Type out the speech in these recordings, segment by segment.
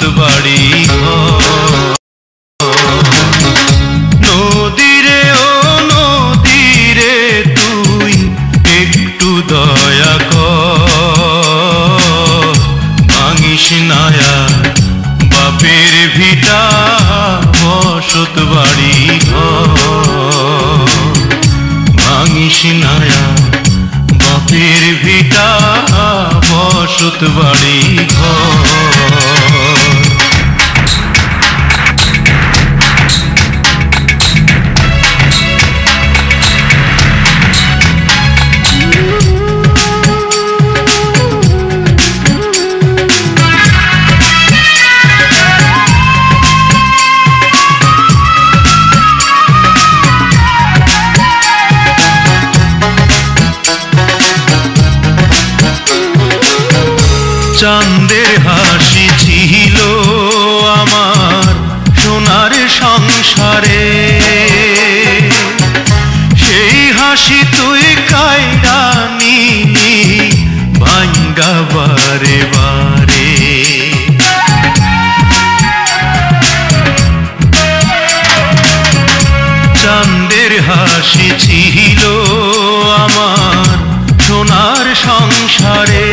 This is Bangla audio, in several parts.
ছাদ বাড়ি নদীরে ও নদীরে তুই একটু দয়া কর। ভাঙিস নায়া বাপের ভিটা, বসত বাড়ি ভাঙিস নায়া বাপের ভিটা, বসত বাড়ি ঘ বারে বারে। চাঁদের হাসি ছিল আমার সোনার সংসারে।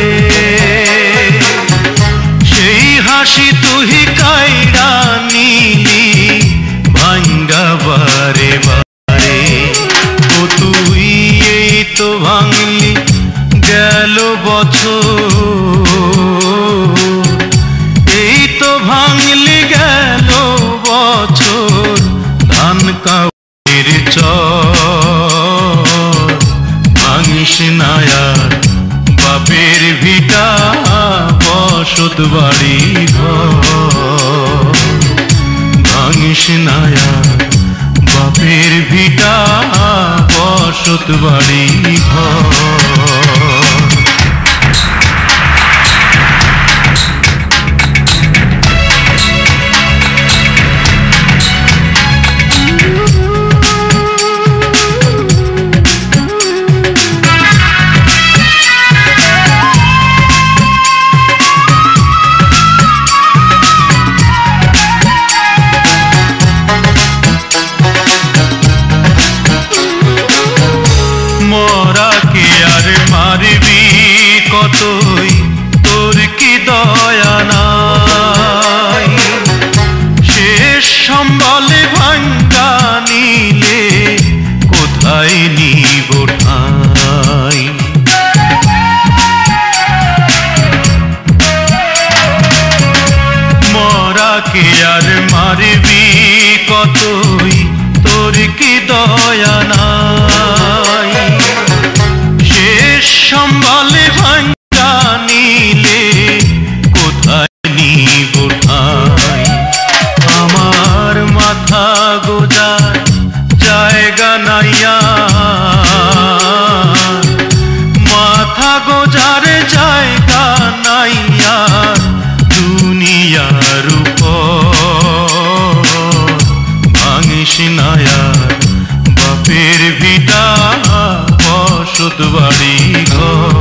সেই হাসি তুই কায়রা নিলি ভাঙ্গা বারে বারে। ও তুই এই তো ভাঙলি গেল বছর। এই তো ভাঙলি গেল বছর, ধান কাউর চর। ভাঙিস নায়ার বাপের ভিটা, বসত বাড়ি ঘর। ভাঙিস নায়ার বাপের ভিটা, বসত বাড়ি ঘর। তোর কি দয়া নাই? শেষ সম্বলে ভাঙ্গা নিলে কোথায় নিব ঠাই? মরাকে আর মারবি কতই? তোর কি দয়া নাই? বসত বাড়ি ঘর।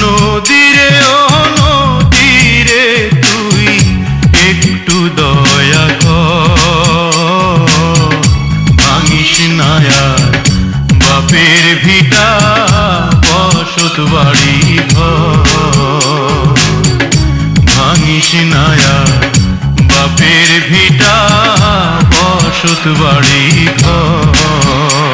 নদীরে, ও নদীরে, তুই একটু দয়া কর। ভাঙিস নায়ার বাপের ভিটা বসত বাড়ি ঘর। ভাঙিস বাপের ভিটা বসত বাড়ি ঘর।